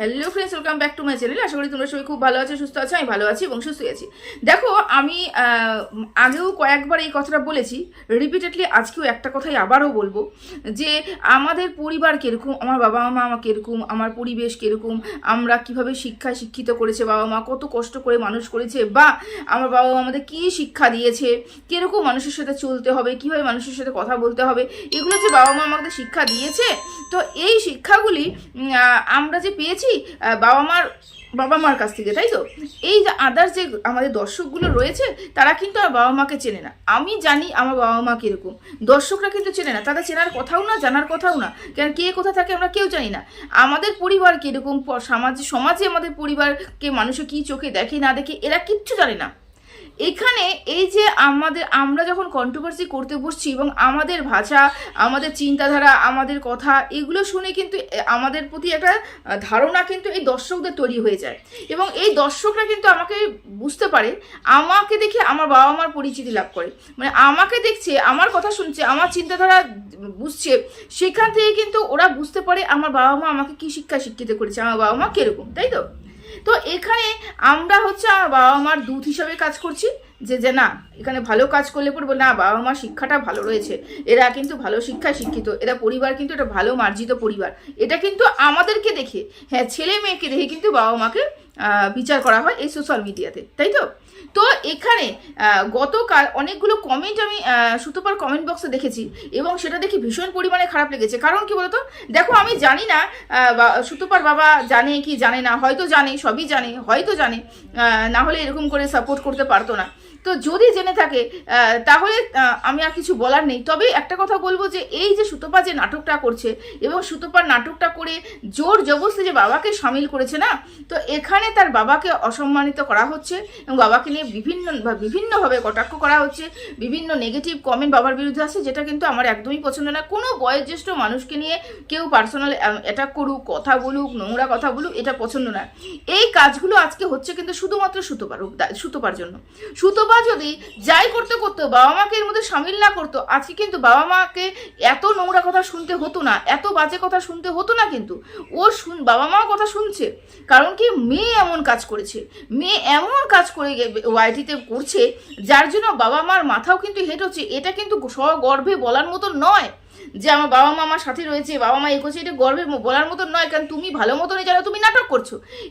Hello friends welcome back to my channel আশা করি তোমরা সবাই খুব ভালো আছো, সুস্থ আছো, আমি ভালো আছি এবং সুস্থই আছি। দেখো, আমি আগেও কয়েকবার এই কথাটা বলেছি রিপিটেডলি আজকেও একটা কথাই আবারও বলব, যে আমাদের পরিবার কীরকম, আমার বাবা মা আমার কীরকম, আমার পরিবেশ কীরকম, আমরা কীভাবে শিক্ষায় শিক্ষিত করেছে বাবা মা, কত কষ্ট করে মানুষ করেছে, বা আমার বাবা মা আমাদের কী শিক্ষা দিয়েছে, কীরকম মানুষের সাথে চলতে হবে, কীভাবে মানুষের সাথে কথা বলতে হবে, এগুলো যে বাবা মা আমাদের শিক্ষা দিয়েছে, তো এই শিক্ষাগুলি আমরা যে পেয়েছি আহ, বাবা মার বাবা মার কাছ থেকে তাই তো? এই যে আদার্স যে আমাদের দর্শকগুলো রয়েছে তারা কিন্তু আর বাবা মাকে চেনে না। আমি জানি আমার বাবা মা কীরকম। দর্শকরা কিন্তু চেনে না। তাদের চেনার কথাও না জানার কথাও না। কেন কে কোথা থাকে আমরা কেউ জানি না। আমাদের পরিবার কীরকম? সমাজে সমাজে আমাদের পরিবারকে মানুষে কী চোখে দেখে না দেখে এরা কিচ্ছু জানে না। এখানে এই যে আমাদের, আমরা যখন কন্ট্রোভার্সি করতে বসছি এবং আমাদের ভাষা, আমাদের চিন্তাধারা, আমাদের কথা, এগুলো শুনে কিন্তু আমাদের প্রতি একটা ধারণা কিন্তু এই দর্শকদের তৈরি হয়ে যায়। এবং এই দর্শকরা কিন্তু আমাকে বুঝতে পারে, আমাকে দেখে আমার বাবা মার পরিচিতি লাভ করে। মানে আমাকে দেখছে, আমার কথা শুনছে, আমার চিন্তাধারা বুঝছে, সেখান থেকে কিন্তু ওরা বুঝতে পারে আমার বাবা মা আমাকে কি শিক্ষা শিক্ষিত করেছে, আমার বাবা মা কীরকম, তাই তো? তো এখানে আমরা হচ্ছে আমার বাবা মার দূত হিসাবে কাজ করছি, যে যে, না, এখানে ভালো কাজ করলে পড়ব না, বাবা মার শিক্ষাটা ভালো রয়েছে। এরা কিন্তু ভালো শিক্ষায় শিক্ষিত, এরা পরিবার কিন্তু এটা ভালো মার্জিত পরিবার। এটা কিন্তু আমাদেরকে দেখে হ্যাঁ ছেলে মেয়েকে দেখে কিন্তু বাবা মাকে বিচার করা হয় এই সোশ্যাল মিডিয়াতে তাই তো? তো এখানে গতকাল অনেকগুলো কমেন্ট আমি সুতোপার কমেন্ট বক্সে দেখেছি এবং সেটা দেখি ভীষণ পরিমাণে খারাপ লেগেছে। কারণ কি বলতো? দেখো, আমি জানি না সুতোপার বাবা জানে কি জানে না, হয়তো জানে, সবই জানে, হয়তো জানে না হলে এরকম করে সাপোর্ট করতে পারতো না। তো যদি জেনে থাকে তাহলে আমি আর কিছু বলার নেই। তবে একটা কথা বলব যে, এই যে সুতপা যে নাটকটা করছে এবং সুতপার নাটকটা করে জোর জবরদস্তি যে বাবাকে সামিল করেছে না, তো এখানে তার বাবাকে অসম্মানিত করা হচ্ছে এবং বাবাকে নিয়ে বিভিন্ন বিভিন্নভাবে কটাক্ষ করা হচ্ছে, বিভিন্ন নেগেটিভ কমেন্ট বাবার বিরুদ্ধে আসছে, যেটা কিন্তু আমার একদমই পছন্দ না। কোনো বয়োজ্যেষ্ঠ মানুষকে নিয়ে কেউ পার্সোনাল অ্যাটাক করুক, কথা বলুক, নোংরা কথা বলুক, এটা পছন্দ না। এই কাজগুলো আজকে হচ্ছে কিন্তু শুধুমাত্র সুতোপার সুতোপার জন্য। সুতোপা যদি যাই করতে করতো বাবা মাকে এর মধ্যে সামিল না করতো, আজকে কিন্তু বাবা মাকে এত নোংরা কথা শুনতে হতো না, এত বাজে কথা শুনতে হতো না কিন্তু ও শুন, বাবা মাও কথা শুনছে। কারণ কি মেয়ে এমন কাজ করেছে, মেয়ে এমন কাজ করে ওয়াইটিতে করছে, যার জন্য বাবা মার মাথাও কিন্তু হেঁট হচ্ছে, এটা কিন্তু স্বগর্ভে বলার মতো নয়। যে আমার বাবা মা আমার সাথে রয়েছে, বাবা মা এ করছে, এটা গর্বে বলার মতন নয়, কারণ তুমি ভালো মতনই জানো, তুমি নাটক করছ।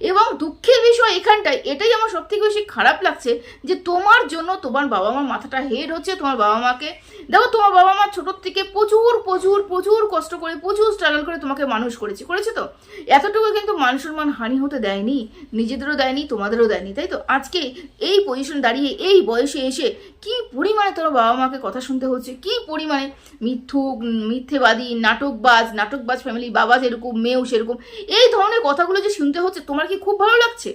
এবং দুঃখের বিষয় এখানটায়, এটাই আমার সব থেকে বেশি খারাপ লাগছে যে তোমার জন্য তোমার বাবা মার মাথাটা হেড হচ্ছে, তোমার বাবা মাকে। দেখো, তোমার বাবা মা ছোটোর থেকে প্রচুর প্রচুর প্রচুর কষ্ট করে, প্রচুর স্ট্রাগল করে তোমাকে মানুষ করেছে করেছে তো? এতটুকু কিন্তু মানুষের মান হানি হতে দেয়নি, নিজেদেরও দেয়নি, তোমাদেরও দেয়নি, তাই তো? আজকে এই পজিশন দাঁড়িয়ে, এই বয়সে এসে কি পরিমাণে তোর বাবা মাকে কথা শুনতে হচ্ছে? কি পরিমাণে মিথ্যুক, মিথ্যেবাদী, নাটকবাজ নাটকবাজ ফ্যামিলি বাবা যেরকম, মেয়েও সেরকম, এই ধরনের কথাগুলো যে শুনতে হচ্ছে, তোমার কি খুব ভালো লাগছে?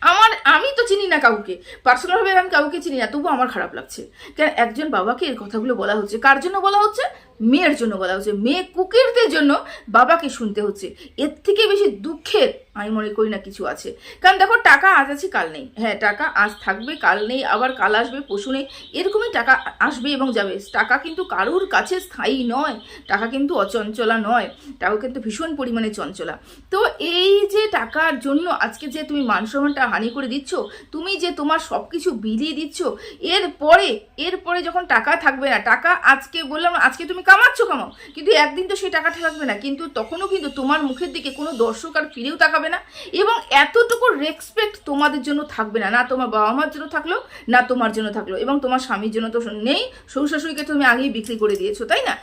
আমার, আমি তো চিনি না কাউকে। পার্সোনালভাবে আমি কাউকে চিনি না তবু আমার খারাপ লাগছে। কেন, একজন বাবাকে এর কথাগুলো বলা হচ্ছে। কার জন্য বলা হচ্ছে? মেয়ের জন্য বলা হচ্ছে, মেয়ে কুকিরদের জন্য বাবাকে শুনতে হচ্ছে। এর থেকে বেশি দুঃখের আমি মনে করি না কিছু আছে। কারণ দেখো, টাকা আজ আছে, কাল নেই। হ্যাঁ টাকা আজ থাকবে, কাল নেই, আবার কাল আসবে, পশু নেই। এরকমই টাকা আসবে এবং যাবে। টাকা কিন্তু কারুর কাছে স্থায়ী নয়। টাকা কিন্তু অচঞ্চলা নয়। টাকা কিন্তু ভীষণ পরিমাণে চঞ্চলা। তো এই যে টাকার জন্য আজকে যে তুমি মান সম্মানটা হানি করে দিচ্ছ, তুমি যে তোমার সব কিছু বিলিয়ে দিচ্ছ, এরপরে এরপরে যখন টাকা থাকবে না, টাকা আজকে বললাম, আজকে তুমি কামাচ্ছ কামাও। কিন্তু একদিন তো সেই টাকাটা থাকবে না। কিন্তু তখনও কিন্তু তোমার মুখের দিকে কোনো দর্শক আর ফিরেও তাকাবে না এবং এতটুকু রেসপেক্ট তোমাদের জন্য থাকবে না। না তোমার বাবা মার জন্য থাকল না তোমার জন্য থাকল এবং তোমার স্বামীর জন্য তো নেই শ্বশুর শাশুড়িকে তুমি আগেই বিক্রি করে দিয়েছ, তাই না?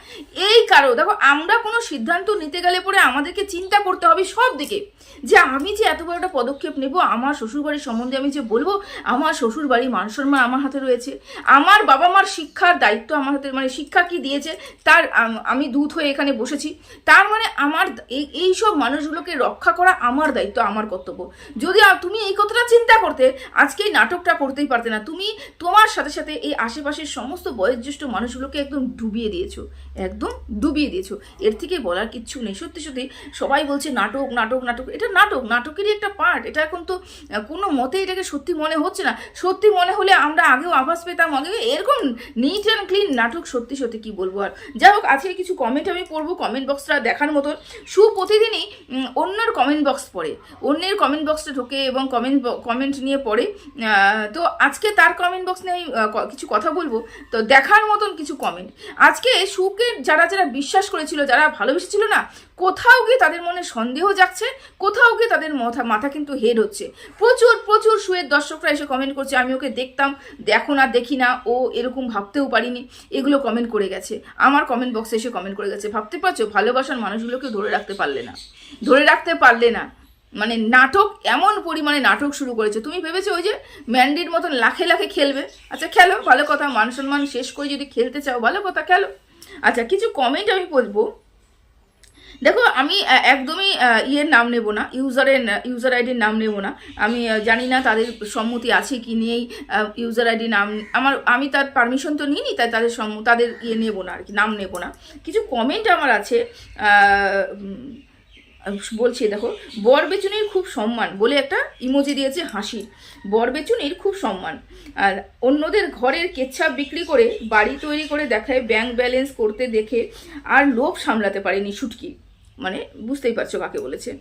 এই কারণ দেখো, আমরা কোনো সিদ্ধান্ত নিতে গেলে পরে আমাদেরকে চিন্তা করতে হবে সব দিকে যে আমি যে এত বড় একটা পদক্ষেপ নেব, আমার শ্বশুরবাড়ির সম্বন্ধে আমি যে বলব, আমার শ্বশুর বাড়ি মান সম্মান আমার হাতে রয়েছে। আমার বাবা মার শিক্ষার দায়িত্ব আমার হাতে মানে শিক্ষা কি দিয়েছে তার, আমি দূত হয়ে এখানে বসেছি। তার মানে আমার এই এই সব মানুষগুলোকে রক্ষা করা আমার দায়িত্ব, আমার কর্তব্য। যদি তুমি এই কথাটা চিন্তা করতে, আজকে এই নাটকটা করতেই পারতে না, তুমি তোমার সাথে সাথে এই আশেপাশের সমস্ত বয়োজ্যেষ্ঠ মানুষগুলোকে একদম ডুবিয়ে দিয়েছ, একদম ডুবিয়ে দিয়েছ। এর থেকে বলার কিচ্ছু নেই। সত্যি সত্যি, সবাই বলছে নাটক নাটক নাটক, এটা নাটক, নাটকেরই একটা পার্ট। এটা এখন তো কোনো মতে এটাকে সত্যি মনে হচ্ছে না। সত্যি মনে হলে আমরা আগেও আভাস পেতাম আগে এরকম নিট অ্যান্ড ক্লিন নাটক সত্যি সত্যি কি বলব আর? যাই হোক, আজকে কিছু কমেন্ট আমি পড়ব কমেন্ট বক্সটা দেখার মতো। সু প্রতিদিনই অন্যের কমেন্ট বক্স পড়ে। অন্যের কমেন্ট বক্সটা ঢোকে এবং কমেন্ট কমেন্ট নিয়ে পড়ে। তো আজকে তার কমেন্ট বক্স নিয়ে আমি কিছু কথা বলব। তো দেখার মতন কিছু কমেন্ট আজকে সুকে যারা যারা বিশ্বাস করেছিল, যারা ভালোবেসেছিল না কোথাও গিয়ে তাদের মনে সন্দেহ জাগছে, কোথাও গিয়ে তাদের মাথা মাথা কিন্তু হেড হচ্ছে। প্রচুর প্রচুর সুয়ের দর্শকরা এসে কমেন্ট করছে, আমি ওকে দেখতাম, দেখো না, দেখি না, ও এরকম ভাবতেও পারিনি, এগুলো কমেন্ট করে গেছে। আমার কমেন্ট বক্সে এসে কমেন্ট করে গেছে, ভাবতে পারছ? ভালোবাসার মানুষগুলোকে ধরে রাখতে পারলে না। ধরে রাখতে পারলে না। মানে নাটক, এমন পরিমাণে নাটক শুরু করেছে। তুমি ভেবেছো ওই যে ম্যান্ডির মতন লাখে লাখে খেলবে? আচ্ছা খেলো, ভালো কথা মান সম্মান শেষ করে যদি খেলতে চাও, ভালো কথা, খেলো। আচ্ছা কিছু কমেন্ট আমি বলব। দেখো, আমি একদমই ইয়ের নাম নেব না, ইউজারের ইউজার আইডির নাম নেব না। আমি জানি না তাদের সম্মতি আছে কি নিয়েই ইউজার আইডি নাম, আমার, আমি তার পারমিশন তো নিইনি, তাই তাদের সম্ম, তাদের ইয়ে নেব না আর কি, নাম নেব না। কিছু কমেন্ট আমার আছে বলছি, দেখো বর বেচুনির খুব সম্মান বলে একটা ইমোজি দিয়েছে হাসি। বর বেচুনির খুব সম্মান। আর অন্যদের ঘরের কেচ্ছাপ বিক্রি করে, বাড়ি তৈরি করে দেখায় ব্যাংক ব্যালেন্স করতে দেখে, আর লোভ সামলাতে পারেনি ছুটকি মানে বুঝতেই পারছ কাকে বলেছে।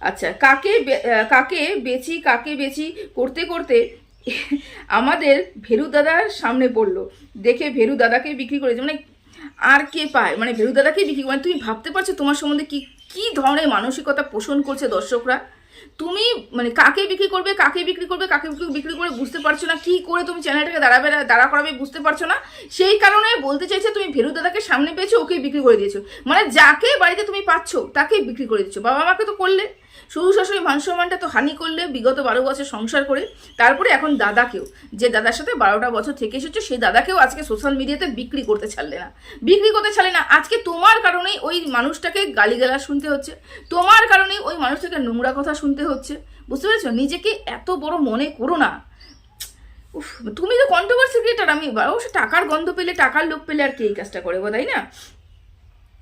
আচ্ছা কাকে কাকে বেচি কাকে বেচি করতে করতে আমাদের ভেরু দাদার সামনে পড়ল। দেখে ভেরু দাদাকে বিক্রি করেছে। মানে আর কে পায়? মানে ভেরু দাদাকে বিক্রি করে- মানে তুমি ভাবতে পারছ তোমার সম্বন্ধে কি কি ধরনের মানসিকতা পোষণ করছে দর্শকরা? তুমি মানে কাকে বিক্রি করবে, কাকে বিক্রি করবে, কাকে বিক্রি- করে বুঝতে পারছ না, কি করে তুমি চ্যানেলটাকে দাঁড়াবে দাঁড়া করাবে বুঝতে পারছ না? সেই কারণে বলতে চাইছে তুমি ভেরু দাদাকে সামনে পেয়েছ ওকে বিক্রি করে দিয়েছ। মানে যাকে বাড়িতে তুমি পাচ্ছ তাকে বিক্রি করে দিচ্ছ। বাবা মাকে তো করলে। শ্বশুর শাশুড়ি মান সম্মানটা তো হানি করলে বিগত বারো বছর সংসার করে তারপরে এখন দাদাকেও। যে দাদার সাথে বারোটা বছর থেকে এসেছ সেই দাদাকেও আজকে সোশ্যাল মিডিয়াতে বিক্রি করতে ছাড়লে না। বিক্রি করতে ছাড়লে না। আজকে তোমার কারণেই ওই মানুষটাকে গালিগালা শুনতে হচ্ছে। তোমার কারণেই ওই মানুষটাকে নোংরা কথা শুনতে হচ্ছে। বুঝতে পেরেছ? নিজেকে এত বড় মনে করো না। উফ তুমি তো কন্ট্রোভার্সি ক্রিয়েটার আমি অবশ্য টাকার গন্ধ পেলে টাকার লোক পেলে আর কে এই কাজটা করে গো, তাই না?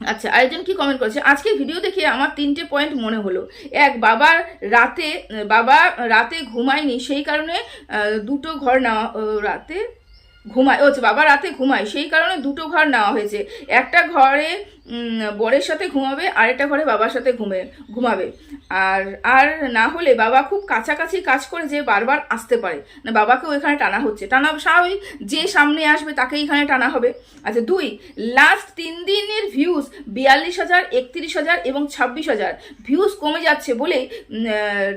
আচ্ছা আরেকজন কি কমেন্ট করেছে? আজকে ভিডিও দেখে আমার তিনটে পয়েন্ট মনে হলো। এক বাবা রাতে বাবা রাতে ঘুমায়নি সেই কারণে দুটো ঘর নেওয়া রাতে ঘুমায় ও আচ্ছা, বাবা রাতে ঘুমায় সেই কারণে দুটো ঘর নেওয়া হয়েছে। একটা ঘরে বরের সাথে ঘুমাবে আর একটা ঘরে বাবার সাথে ঘুমে, ঘুমাবে। আর আর না হলে বাবা খুব কাছাকাছি কাজ করে যে বারবার আসতে পারে। না, বাবাকেও এখানে টানা হচ্ছে। টানা স্বাভাবিক, যে সামনে আসবে তাকে এখানে টানা হবে। আচ্ছা দুই লাস্ট তিন দিনের ভিউজ বিয়াল্লিশ হাজার, একত্রিশ হাজার এবং ছাব্বিশ হাজার। ভিউজ কমে যাচ্ছে বলে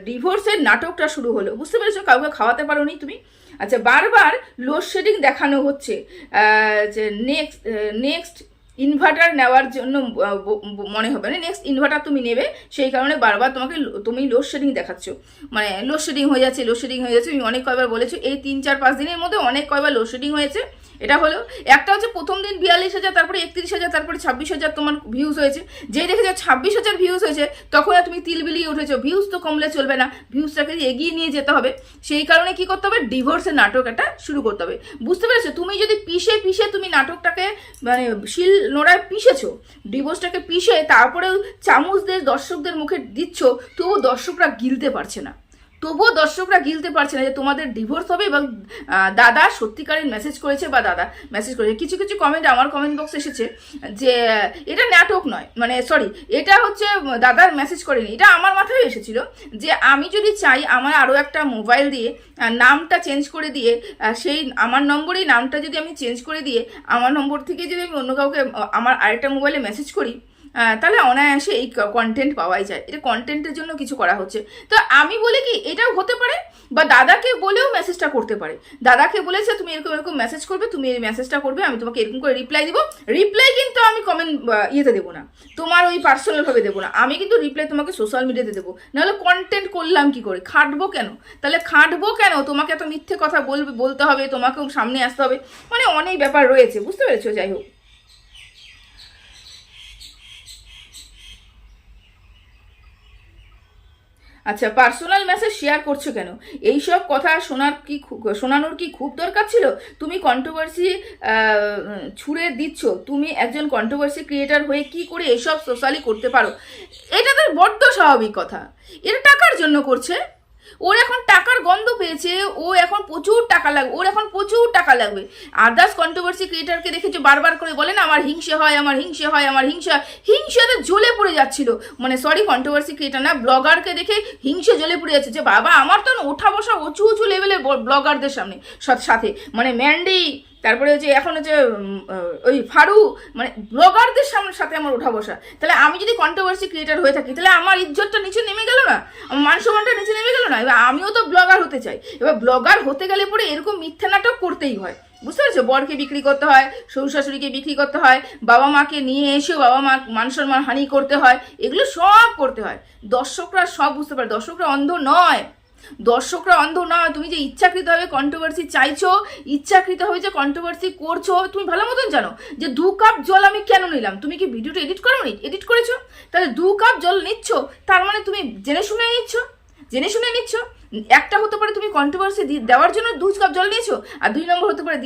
ডিভোর্সের নাটকটা শুরু হলো। বুঝতে পেরেছ? কাউকে খাওয়াতে পারোনি তুমি? আচ্ছা বারবার লোডশেডিং দেখানো হচ্ছে। যে নেক্সট নেক্সট ইনভার্টার নেওয়ার জন্য মনে হবে না। নেক্সট ইনভার্টার তুমি নেবে, সেই কারণে বারবার তোমাকে তুমি লোডশেডিং দেখাচ্ছ। মানে লোডশেডিং হয়ে যাচ্ছে লোডশেডিং হয়ে যাচ্ছে। তুমি অনেক কয়বার বলেছ, এই তিন, চার, পাঁচ দিনের মধ্যে অনেক কয়বার লোডশেডিং হয়েছে। এটা হলো, একটা হচ্ছে প্রথম দিন বিয়াল্লিশ হাজার, তারপরে একত্রিশ হাজার, তারপরে ছাব্বিশ হাজার তোমার ভিউজ হয়েছে। যেই দেখেছ ছাব্বিশ হাজার ভিউজ হয়েছে, তখন তুমি তিল বিলিয়ে উঠেছো। ভিউজ তো কমলে চলবে না ভিউজটাকে এগিয়ে নিয়ে যেতে হবে। সেই কারণে কি করতে হবে? ডিভোর্সের নাটক একটা শুরু করতে হবে। বুঝতে পেরেছ? তুমি যদি পিষে পিষে তুমি নাটকটাকে মানে শিল নোড়ায় পিষেছো ডিভোর্সটাকে পিষে তারপরেও চামচদের দর্শকদের মুখে দিচ্ছ, তবুও দর্শকরা গিলতে পারছে না। তবুও দর্শকরা গিলতে পারছে না যে তোমাদের ডিভোর্স হবে এবং দাদা সত্যিকারের মেসেজ করেছে বা দাদা মেসেজ করেছে। কিছু কিছু কমেন্ট আমার কমেন্ট বক্সে এসেছে যে, এটা নাটক নয় মানে সরি এটা হচ্ছে দাদার মেসেজ করেনি। এটা আমার মাথায় এসেছিল যে আমি যদি চাই আমার আরও একটা মোবাইল দিয়ে নামটা চেঞ্জ করে দিয়ে সেই আমার নম্বরেই নামটা যদি আমি চেঞ্জ করে দিয়ে, আমার নম্বর থেকে যদি আমি অন্য কাউকে আমার আরেকটা মোবাইলে মেসেজ করি তাহলে অনায়াসে এই কন্টেন্ট পাওয়াই যায়। এটা কন্টেন্টের জন্য কিছু করা হচ্ছে। তো আমি বলি কি, এটাও হতে পারে, বা দাদাকে বলেও মেসেজটা করতে পারে। দাদাকে বলেছে, তুমি এরকম এরকম মেসেজ করবে, তুমি এই মেসেজটা করবে, আমি তোমাকে এরকম করে রিপ্লাই দেবো। রিপ্লাই কিন্তু আমি কমেন্ট ইয়েতে দেবো না। তোমার ওই পার্সোনালভাবে দেবো না। আমি কিন্তু রিপ্লাই তোমাকে সোশ্যাল মিডিয়াতে দেবো। নাহলে কন্টেন্ট করলাম কি করে? খাটবো কেন? তাহলে খাটবো কেন? তোমাকে এত মিথ্যে কথা বলবে, বলতে হবে, তোমাকেও সামনে আসতে হবে। মানে অনেক ব্যাপার রয়েছে, বুঝতে পেরেছ? যাই হোক। আচ্ছা পার্সোনাল মেসেজ শেয়ার করছ কেন? এইসব কথা শোনার কি শোনানোর কি খুব দরকার ছিল? তুমি কন্ট্রোভার্সি ছুড়ে দিচ্ছ। তুমি একজন কন্ট্রোভার্সি ক্রিয়েটার হয়ে কি করে এসব সোশ্যালি করতে পারো? এটা তো বড্ড স্বাভাবিক কথা। এটা টাকার জন্য করছে। ওর এখন টাকার গন্ধ পেয়েছে, ও এখন প্রচুর টাকা লাগবে, ওর এখন প্রচুর টাকা লাগবে। আদার্স কন্ট্রোভার্সি ক্রিয়েটারকে দেখেছ বারবার করে বলে না, আমার হিংসে হয়, আমার হিংসে হয়, আমার হিংসে হিংসাতে জ্বলে পড়ে যাচ্ছিল। মানে সরি কন্ট্রোভার্সি ক্রিয়েটার না ব্লগারকে দেখে হিংসে জ্বলে পড়ে যাচ্ছে যে, বাবা, আমার তো ওঠা বসা উঁচু উঁচু লেভেলের ব্লগারদের সামনে। সাথে মানে ম্যান্ডি তারপরে হচ্ছে এখন হচ্ছে ওই ফারু মানে ব্লগারদের সামনে সাথে আমার ওঠা বসা। তাহলে আমি যদি কন্ট্রোভার্সি ক্রিয়েটার হয়ে থাকি, তাহলে আমার ইজ্জতটা নিচে নেমে গেল না? আমার মান সম্মানটা নিচে নেমে গেল না? এবার আমিও তো ব্লগার হতে চাই। এবার ব্লগার হতে গেলে পরে এরকম মিথ্যা নাটক করতেই হয়। বুঝতে পেরেছ? বরকে বিক্রি করতে হয় শ্বশুর শাশুড়িকে বিক্রি করতে হয় বাবা মাকে নিয়ে এসেও বাবা মা মান সম্মান হানি করতে হয়, এগুলো সব করতে হয়। দর্শকরা সব বুঝতে পারে, দর্শকরা অন্ধ নয়। দর্শকরা অন্ধ না, তুমি যে ইচ্ছাকৃতভাবে কন্ট্রোভার্সি চাইছো, ইচ্ছাকৃতভাবে যে কন্ট্রোভার্সি করছ, তুমি ভালো মতন জানো যে দু কাপ জল আমি কেন নিলাম? তুমি কি ভিডিওটা এডিট করো নি এডিট করেছ? তাহলে দু কাপ জল নিচ্ছ, তার মানে তুমি জেনে শুনে নিচ্ছ, জেনে শুনে নিচ্ছ। একটা হতে পারে তুমি কন্ট্রোভার্সি দেওয়ার জন্য দু কাপ জল নিয়েছো, আর দুই নম্বর হতে পারে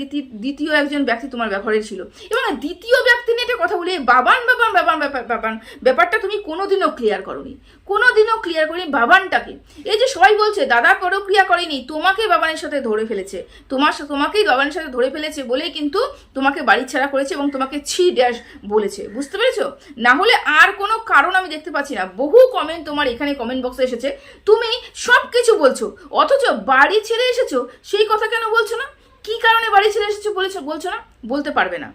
দ্বিতীয় একজন ব্যক্তি তোমার ব্যবহারে ছিল। এবং দ্বিতীয় ব্যক্তি নিয়ে একটা কথা বলি বাবান বাবান বাবান বাবান ব্যাপারটা তুমি কোনোদিনও ক্লিয়ার করনি। কোনোদিনও ক্লিয়ার করিনি বাবানটাকে। এই যে সবাই বলছে, দাদা করো ক্রিয়া করেনি, তোমাকে বাবানের সাথে ধরে ফেলেছে। তোমার তোমাকেই বাবানের সাথে ধরে ফেলেছে বলেই কিন্তু তোমাকে বাড়ি ছাড়া করেছে এবং তোমাকে ছি ড্যাশ বলেছে। বুঝতে পেরেছ? না হলে আর কোনো কারণ আমি দেখতে পাচ্ছি না। বহু কমেন্ট তোমার এখানে কমেন্ট বক্সে এসেছে। তুমি সব কিছু বলছো। অথচ বাড়ি ছেড়ে এসেছ, সেই কথা কেন বলছো না? কি কারণে বাড়ি ছেড়ে এসেছ বলেছ, বলছো না? বলতে পারবে না।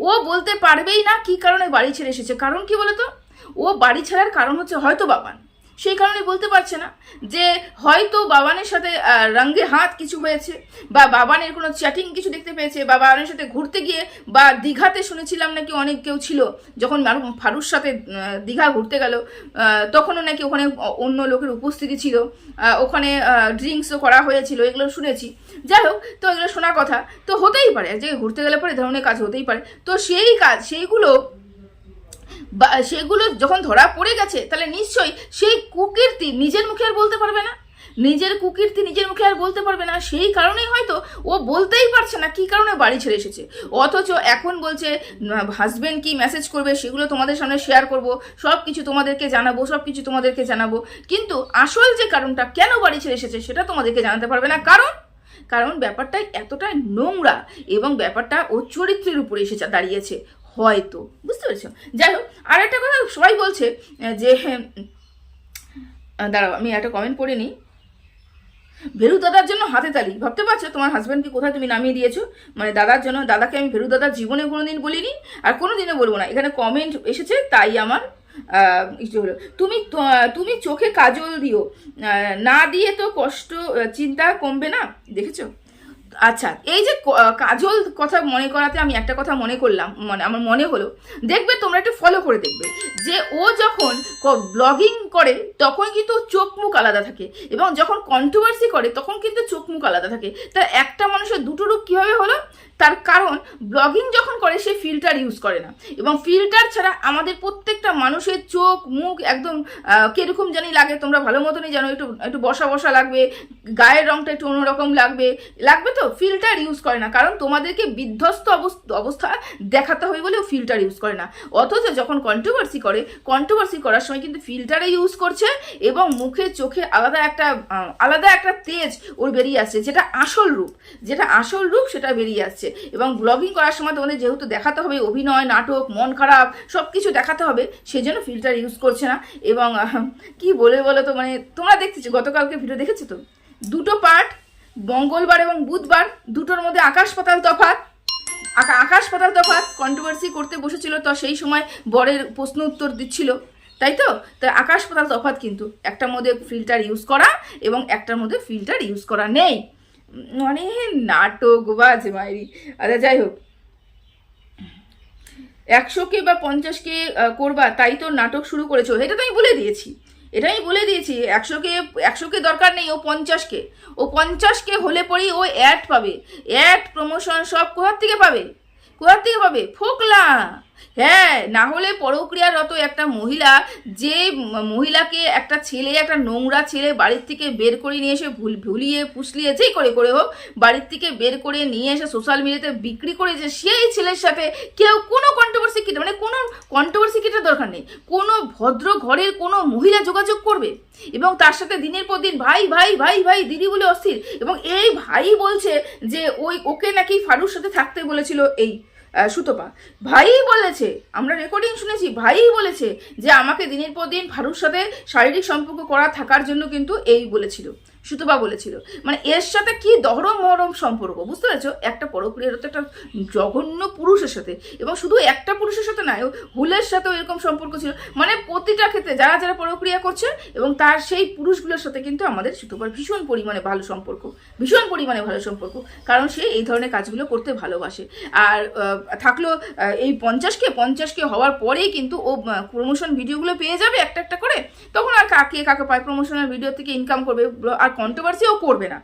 ও বলতে পারবেই না কি কারণে বাড়ি ছেড়ে এসেছে। কারণ কি বলতো? ও বাড়ি ছাড়ার কারণ হচ্ছে হয়তো বাবান সেই কারণে বলতে পারছে না যে হয়তো বাবানের সাথে রঙ্গে হাত কিছু হয়েছে, বা বাবানের কোনো চ্যাটিং কিছু দেখতে পেয়েছে, বা বাবানের সাথে ঘুরতে গিয়ে, বা দীঘাতে শুনেছিলাম নাকি অনেক কেউ ছিল, যখন ফারুর সাথে দীঘা ঘুরতে গেল তখনও নাকি ওখানে অন্য লোকের উপস্থিতি ছিল ওখানে ড্রিঙ্কসও করা হয়েছিল, এগুলো শুনেছি। যাই হোক, তো এগুলো শোনা কথা, তো হতেই পারে জায়গায় ঘুরতে গেলে পরে ধরনের কাজ হতেই পারে। তো সেই কাজ, সেইগুলো বা সেগুলো যখন ধরা পড়ে গেছে, তাহলে নিশ্চয়ই সেই কুকীর্তি নিজের মুখে আর বলতে পারবে না। নিজের কুকীর্তি নিজের মুখে আর বলতে পারবে না। সেই কারণেই হয়তো ও বলতেই পারছে না কি কারণে বাড়ি ছেড়ে এসেছে। অথচ এখন বলছে হাজবেন্ড কি মেসেজ করবে সেগুলো তোমাদের সামনে শেয়ার করব। সব কিছু তোমাদেরকে জানাব সব কিছু তোমাদেরকে জানাব। কিন্তু আসল যে কারণটা কেন বাড়ি ছেড়ে এসেছে সেটা তোমাদেরকে জানাতে পারবে না। কারণ কারণ ব্যাপারটা এতটাই নোংরা এবং ব্যাপারটা ও চরিত্রের উপরে এসে দাঁড়িয়েছে। হয়তো, বুঝতে পেরেছ? যাই হোক আর একটা কথা সবাই বলছে যে দাঁড়াও, আমি একটা কমেন্ট পড়ে নিই। ভেরু দাদার জন্য হাতে তালি। ভাবতে পারছ, তোমার হাজব্যান্ডকে কোথায় তুমি নামিয়ে দিয়েছ? মানে দাদার জন্য, দাদাকে আমি ভেরু দাদার জীবনে কোনোদিন বলিনি, আর কোনোদিনও বলব না। এখানে কমেন্ট এসেছে, তাই আমার ইচ্ছে হলো। তুমি তুমি চোখে কাজল দিও। না দিয়ে তো কষ্ট চিন্তা কমবে না? দেখেছ? আচ্ছা এই যে কাজল কথা মনে করাতে আমি একটা কথা মনে করলাম মানে আমার মনে হলো। দেখবে তোমরা একটু ফলো করে দেখবে যে ও যখন ব্লগিং করে, তখন কিন্তু চোখ মুখ আলাদা থাকে এবং যখন কন্ট্রোভার্সি করে, তখন কিন্তু চোখ মুখ আলাদা থাকে। তা একটা মানুষের দুটো রূপ কীভাবে হলো? তার কারণ ব্লগিং যখন করে, সে ফিল্টার ইউজ করে না। এবং ফিল্টার ছাড়া আমাদের প্রত্যেকটা মানুষের চোখ, মুখ একদম কীরকম জানি লাগে, তোমরা ভালো মতনই জানো, একটু একটু বসা বসা লাগবে, গায়ের রংটা একটু অন্যরকম লাগবে। লাগবে তো? ফিল্টার ইউজ করে না, কারণ তোমাদেরকে বিধ্বস্ত অবস- অবস্থা দেখাতে হবে বলে ও ফিল্টার ইউজ করে না। অথচ যখন কন্ট্রোভার্সি করে কন্ট্রোভার্সি করার সময় কিন্তু ফিল্টারে ইউজ করছে এবং মুখে, চোখে আলাদা একটা আলাদা একটা তেজ ওর বেরিয়ে আসছে, যেটা আসল রূপ। যেটা আসল রূপ, সেটা বেরিয়ে আসছে। এবং ব্লগিং করার সময় তোমাদের যেহেতু দেখাতে হবে অভিনয়, নাটক, মন খারাপ সব কিছু দেখাতে হবে সেই জন্য ফিল্টার ইউজ করছে না। এবং কি বলে বলো তো মানে তোমরা দেখতেছো, গতকালকে ভিডিও দেখেছ তো? দুটো পার্ট মঙ্গলবার এবং বুধবার, দুটোর মধ্যে আকাশ পাতাল আকা- আকাশ পাতাল তফাত কন্ট্রোভার্সি করতে বসেছিল, তো সেই সময় বরের প্রশ্ন উত্তর দিচ্ছিল, তাই তো? তো আকাশ পাতাল তফাৎ কিন্তু একটার মধ্যে ফিল্টার ইউজ করা এবং একটার মধ্যে ফিল্টার ইউজ করা নেই। মানে নাটক বাজ মাইরি। আচ্ছা যাই হোক। একশোকে বা পঞ্চাশকে করবা, তাই তো নাটক শুরু করেছ। এটা তো আমি বলে দিয়েছি। এটা আমি বলে দিয়েছি একশোকে একশোকে দরকার নেই, ও পঞ্চাশকে ও পঞ্চাশকে হলে পরেই ও অ্যাড পাবে। অ্যাড প্রমোশন সব কোথার থেকে পাবে? কোথার থেকে পাবে? ফোকলা! হ্যাঁ না হলে পরক্রিয়ারত একটা মহিলা যে মহিলাকে একটা ছেলে, একটা নোংরা ছেলে বাড়ির থেকে বের করে নিয়ে এসে ভুল, ভুলিয়ে পুষলিয়ে যেই করে করে হোক, বাড়ির থেকে বের করে নিয়ে এসে সোশ্যাল মিডিয়াতে বিক্রি করেছে সেই ছেলের সাথে কেউ কোনো কন্ট্রোভার্সি কিটা মানে কোনো কন্ট্রোভার্সি কিটার দরকার নেই। কোনো ভদ্র ঘরের কোনো মহিলা যোগাযোগ করবে এবং তার সাথে দিনের পর দিন ভাই ভাই ভাই ভাই, দিদি বলে অস্থির এবং এই ভাই বলছে যে ওই, ওকে নাকি ফারুর সাথে থাকতে বলেছিল এই সুতপা। ভাই বলেছে, আমরা রেকর্ডিং শুনেছি ভাই বলেছে যে আমাকে দিনের পর দিন ফারুর সাথে শারীরিক সম্পর্ক করা থাকার জন্য কিন্তু এই বলেছিল। সুতপা বলেছিল। মানে এর সাথে কি দহরম মহরম সম্পর্ক? বুঝতে পেরেছ? একটা পরক্রিয়ার তো একটা জঘন্য পুরুষের সাথে এবং শুধু একটা পুরুষের সাথে নয় হুলের সাথেও এরকম সম্পর্ক ছিল। মানে প্রতিটা ক্ষেত্রে যারা যারা পরক্রিয়া করছে এবং তার সেই পুরুষগুলোর সাথে কিন্তু আমাদের সুতপার ভীষণ পরিমাণে ভালো সম্পর্ক, ভীষণ পরিমাণে ভালো সম্পর্ক, কারণ সে এই ধরনের কাজগুলো করতে ভালোবাসে। আর থাকল এই পঞ্চাশকে পঞ্চাশকে হওয়ার পরেই কিন্তু ও প্রমোশন ভিডিওগুলো পেয়ে যাবে একটা একটা করে, তখন আর কাকে কাকে পায় প্রমোশনের ভিডিও থেকে ইনকাম করবে আর কন্ট্রোভার্সিও করবে না।